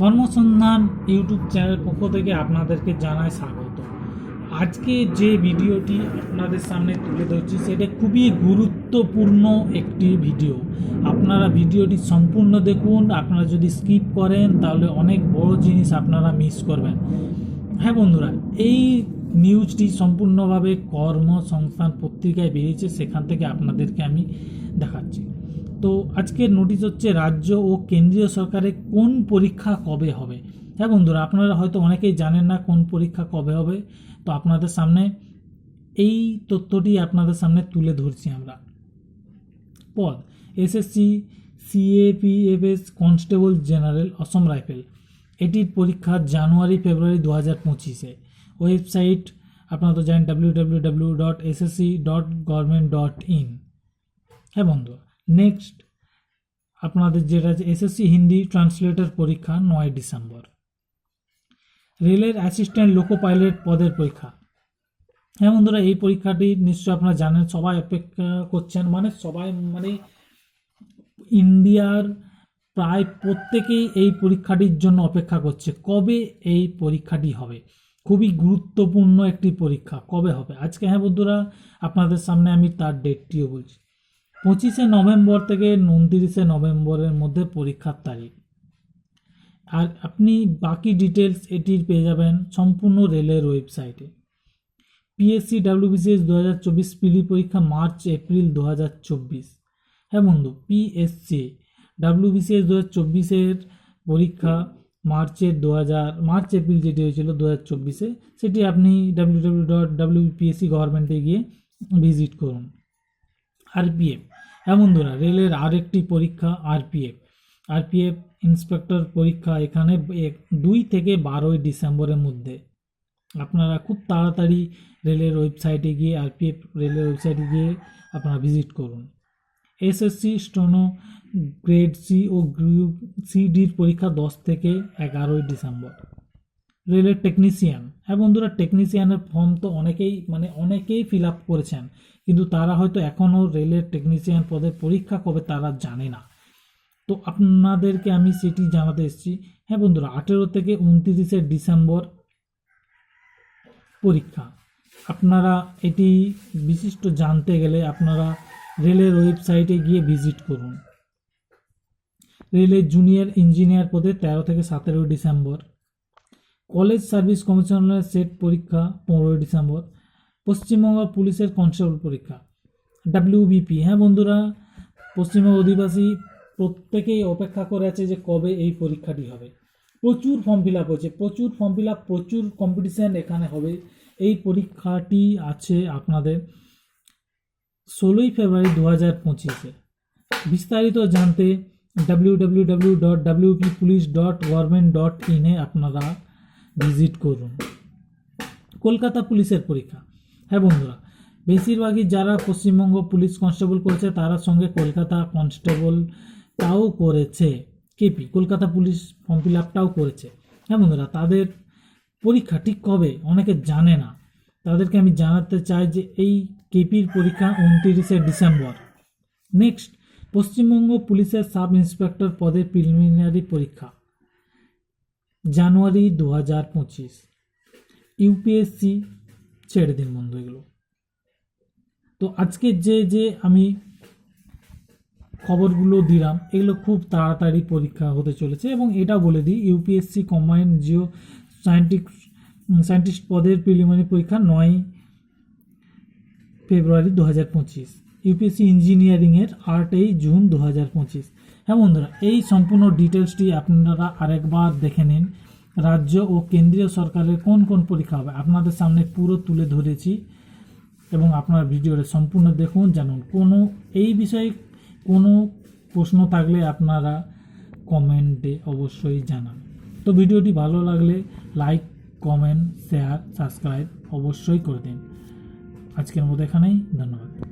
কর্মসন্ধান YouTube channel পক্ষ থেকে আপনাদেরকে জানাই স্বাগত। আজকে যে ভিডিওটি আপনাদের সামনে তুলে ধরছি, সেটা খুবই গুরুত্বপূর্ণ একটি ভিডিও। আপনারা ভিডিওটি সম্পূর্ণ দেখুন, আপনারা যদি স্কিপ করেন, তাহলে অনেক বড় জিনিস আপনারা মিস করবেন। হ্যাঁ বন্ধুরা, এই নিউজটি সম্পূর্ণভাবে কর্মসংস্থান পত্রিকায় বেরিয়েছে, সেখান থেকে আপনাদেরকে আমি দেখাচ্ছি। তো আজকের নোটিশ হচ্ছে রাজ্য ও কেন্দ্রীয় সরকারের কোন পরীক্ষা কবে হবে? হ্যাঁ বন্ধুরা, আপনারা হয়তো অনেকেই জানেন না কোন পরীক্ষা কবে হবে। তো আপনাদের সামনে এই তথ্যটি আপনাদের সামনে তুলে ধরছি আমরা। পদ SSC CAPFs constable general Assam rifle এটির পরীক্ষা জানুয়ারি, ফেব্রুয়ারি দু হাজার পঁচিশে। ওয়েবসাইট আপনারা তো জানেন W W W dot SSC dot government dot in হ্যাঁ বন্ধু নেক্সট আপনাদের যেটা এসএসসি হিন্দি ট্রান্সলেটর পরীক্ষা নয় ডিসেম্বর। রেলের অ্যাসিস্ট্যান্ট লোকো পাইলট পদের পরীক্ষা। হ্যাঁ বন্ধুরা, এই পরীক্ষাটি নিশ্চয়ই আপনারা জানেন, সবাই অপেক্ষা করছেন মানে সবাই মানে ইন্ডিয়ার প্রায় প্রত্যেকেই এই পরীক্ষাটির জন্য অপেক্ষা করছে, কবে এই পরীক্ষাটি হবে? খুবই গুরুত্বপূর্ণ একটি পরীক্ষা, কবে হবে? আজকে হ্যাঁ বন্ধুরা, আপনাদের সামনে আমি তার ডেটটিও বলছি। পঁচিশে নভেম্বর থেকে উনত্রিশে নভেম্বরের মধ্যে পরীক্ষার তারিখ। আর আপনি বাকি ডিটেলস এটির পেয়ে যাবেন সম্পূর্ণ রেলের ওয়েবসাইটে পিএসসি ডাব্লিউবিসিএস দু হাজার চব্বিশ পিলি পরীক্ষা মার্চ, এপ্রিল দু হাজার চব্বিশ। হ্যাঁ বন্ধু পিএসসি ডাব্লিউবিসিএস দু হাজার চব্বিশের পরীক্ষা মার্চের দু হাজার মার্চ, এপ্রিল যেটি হয়েছিল দু হাজার চব্বিশে, সেটি আপনি ডাব্লিউ ডাব্লিউ ডট ডাব্লিউপিএসসি গভর্নমেন্টে গিয়ে ভিজিট করুন। আরপিএফ। হ্যাঁ বন্ধুরা রেলের আরেকটি পরীক্ষা আরপিএফ। আরপিএফ ইন্সপেক্টর পরীক্ষা এখানে দুই থেকে বারোই ডিসেম্বরের মধ্যে। আপনারা খুব তাড়াতাড়ি রেলের ওয়েবসাইটে গিয়ে, আরপিএফ রেলের ওয়েবসাইটে গিয়ে আপনারা ভিজিট করুন। এসএসসি, স্টোনো, গ্রেড সি ও গ্রুপ সিডির পরীক্ষা দশ থেকে এগারোই ডিসেম্বর। রেলের টেকনিশিয়ান হ্যাঁ বন্ধুরা টেকনিশিয়ানের ফর্ম তো অনেকেই মানে অনেকেই ফিল আপ করেছেন। কিন্তু তারা হয়তো এখনও রেলের টেকনিশিয়ান পদের পরীক্ষা কবে তারা জানে না। তো আপনাদেরকে আমি সেটি জানাতে এসেছি। হ্যাঁ বন্ধুরা, আঠেরো থেকে উনত্রিশে ডিসেম্বর পরীক্ষা। আপনারা এটি বিশিষ্ট জানতে গেলে আপনারা রেলের ওয়েবসাইটে গিয়ে ভিজিট করুন। রেলের জুনিয়র ইঞ্জিনিয়ার পদে তেরো থেকে সতেরোই ডিসেম্বর। কলেজ সার্ভিস কমিশনের সেট পরীক্ষা পনেরোই ডিসেম্বর, পশ্চিমবঙ্গ পুলিশের কনস্টেবল পরীক্ষা ডাব্লিউবিপি হ্যাঁ বন্ধুরা, পশ্চিমবঙ্গ অধিবাসী প্রত্যেকেই অপেক্ষা করে আছে যে কবে এই পরীক্ষাটি হবে। প্রচুর ফর্ম ফিল আপ হয়েছে, প্রচুর ফর্ম ফিল আপ প্রচুর কম্পিটিশান এখানে হবে। এই পরীক্ষাটি আছে আপনাদের ষোলোই ফেব্রুয়ারি দু হাজার পঁচিশে। বিস্তারিত জানতে W W W dot WP police dot government dot ইনে আপনারা ভিজিট করুন। কলকাতা পুলিশের পরীক্ষা। হ্যাঁ বন্ধুরা, বেশিরভাগই যারা পশ্চিমবঙ্গ পুলিশ কনস্টেবল করেছে, তারা সঙ্গে কলকাতা কনস্টেবলটাও করেছে। KP, Kolkata police form fill আপটাও করেছে। হ্যাঁ বন্ধুরা, তাদের পরীক্ষা ঠিক কবে? অনেকে জানে না। তাদেরকে আমি জানাতে চাই যে এই কেপির পরীক্ষা উনতিরিশে ডিসেম্বর। নেক্সট, পশ্চিমবঙ্গ পুলিশের সাব ইন্সপেক্টর পদের প্রিলিমিনারি পরীক্ষা। জানুয়ারি দু হাজার পঁচিশ ইউপিএসসি ছেড়ে দিন বন্ধু এগুলো। তো আজকে যে যে আমি খবরগুলো দিলাম, এগুলো খুব তাড়াতাড়ি পরীক্ষা হতে চলেছে এবং এটা বলে দিই ইউপিএসসি কম্বাইন্ড জিও সায়েন্টিক সায়েন্টিস্ট পদের প্রিলিমিনারি পরীক্ষা নয় ফেব্রুয়ারি দু হাজার পঁচিশ। ইউপিএসসি ইঞ্জিনিয়ারিংয়ের আটই জুন দু হাজার পঁচিশ। হ্যাঁ বন্ধুরা, এই সম্পূর্ণ ডিটেলসটি আপনারা আরেকবার দেখে নিন। রাজ্য ও কেন্দ্রীয় সরকারের কোন কোন পরীক্ষা হবে? আপনাদের সামনে পুরো তুলে ধরেছি এবং আপনার ভিডিওটা সম্পূর্ণ দেখুন, জানুন। কোনো, এই বিষয়ে কোনো প্রশ্ন থাকলে আপনারা কমেন্টে অবশ্যই জানান। তো ভিডিওটি ভালো লাগলে লাইক, কমেন্ট, শেয়ার, সাবস্ক্রাইব অবশ্যই করে দিন। আজকের মতো এখানেই, ধন্যবাদ।